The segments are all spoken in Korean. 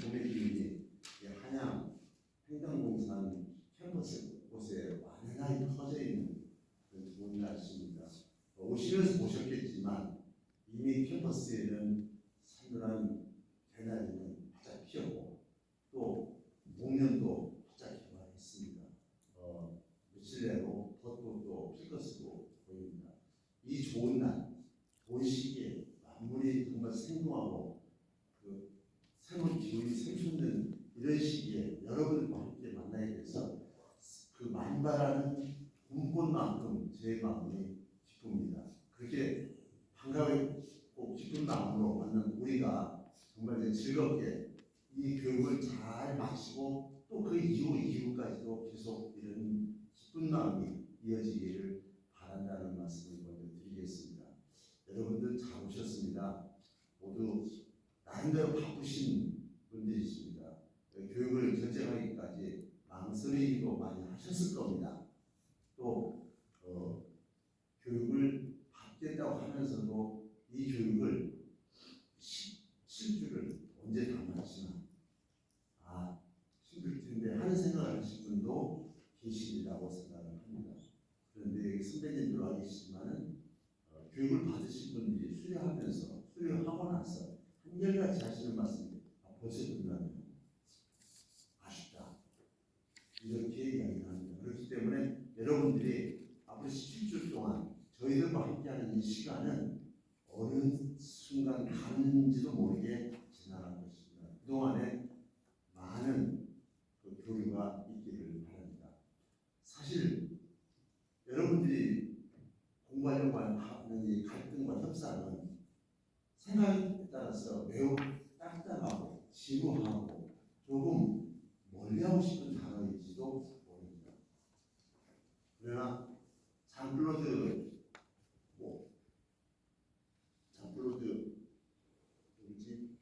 도매비인지 한양 횡단공산 캠퍼스 곳에 완연하게 퍼져 있는 그런 좋은 날씨입니다. 오시면서 보셨겠지만 이미 캠퍼스에는 산란한 대나리는 바짝 피었고 또 목련도 바짝 개발했습니다. 어, 며칠 내로 벚꽃도 필 것으로 보입니다. 이 좋은 날, 본 시기에 만물이 정말 생동하고 즐겁게 이 교육을 잘 마치고 또 그 이후 이후까지도 계속 이런 기쁜 마음이 이어지기를 바란다는 말씀을 먼저 드리겠습니다. 여러분들 잘 오셨습니다. 모두 나름대로 바쁘신 분들이십니다. 교육을 결정하기까지 망설이기도 많이 하셨을 겁니다. 또 어, 교육을 받겠다고 하면서도 이 교육을 시- 실주를 언제 담았지만 아 힘들 텐데 하는 생각을 하실 분도 계시리라고 생각을 합니다. 여기 선배님들 와 계시지만은 어, 교육을 받으신 분들이 수료하면서 수료하고 나서 한결같이 하시는 말씀이 아, 벌써 끝나면 아쉽다 이렇게 이야기를 합니다. 그렇기 때문에 여러분들이 앞으로 17주 동안 저희들과 함께하는 이 시간은 어느 순간 가는지도 모르게 지나갈 것입니다. 그동안에 많은 그 교류가 있기를 바랍니다. 사실 여러분들이 공부하려고 이 갈등과 협상은 생각에 따라서 매우 딱딱하고 지루하고 조금 멀리하고 싶은 단어일지도 모릅니다. 그러나 장클로드 뭐 장클로드 누구지?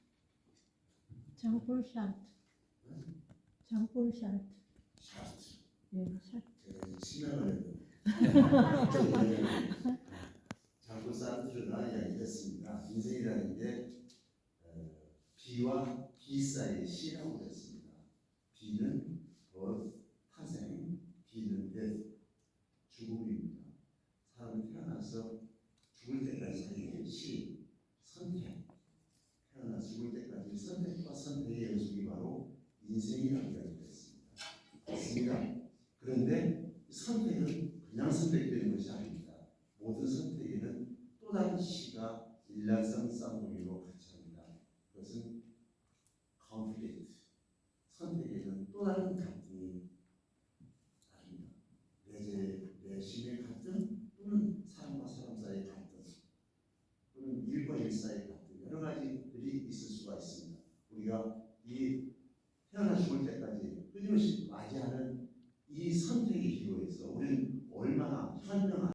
장폴 샤트. 장폴 샤트. 샤스트 예, 샤트. 제가 이제 치명을 자꾸 사르트르가 이야기했습니다. 인생이라는 게 어, 비와 비 사이의 시라고 그랬습니다. 비는 birth, 탄생, 비는 death, 죽음입니다. 사람이 태어나서 죽을 때까지 사이의 시, 선택, 태어나 죽을 때까지 선택과 선택의 연속이 바로 인생이라고 이야기했습니다. 맞습니다. 그런데 선택은 그냥 선택되는 것이 아닙니다. 모든 선택에는 또 다른 시가 일란성 쌍둥이로 같이 이 태어나 죽을 때까지 끊임없이 맞이하는 이 선택의 기로에서 우리는 얼마나 현명한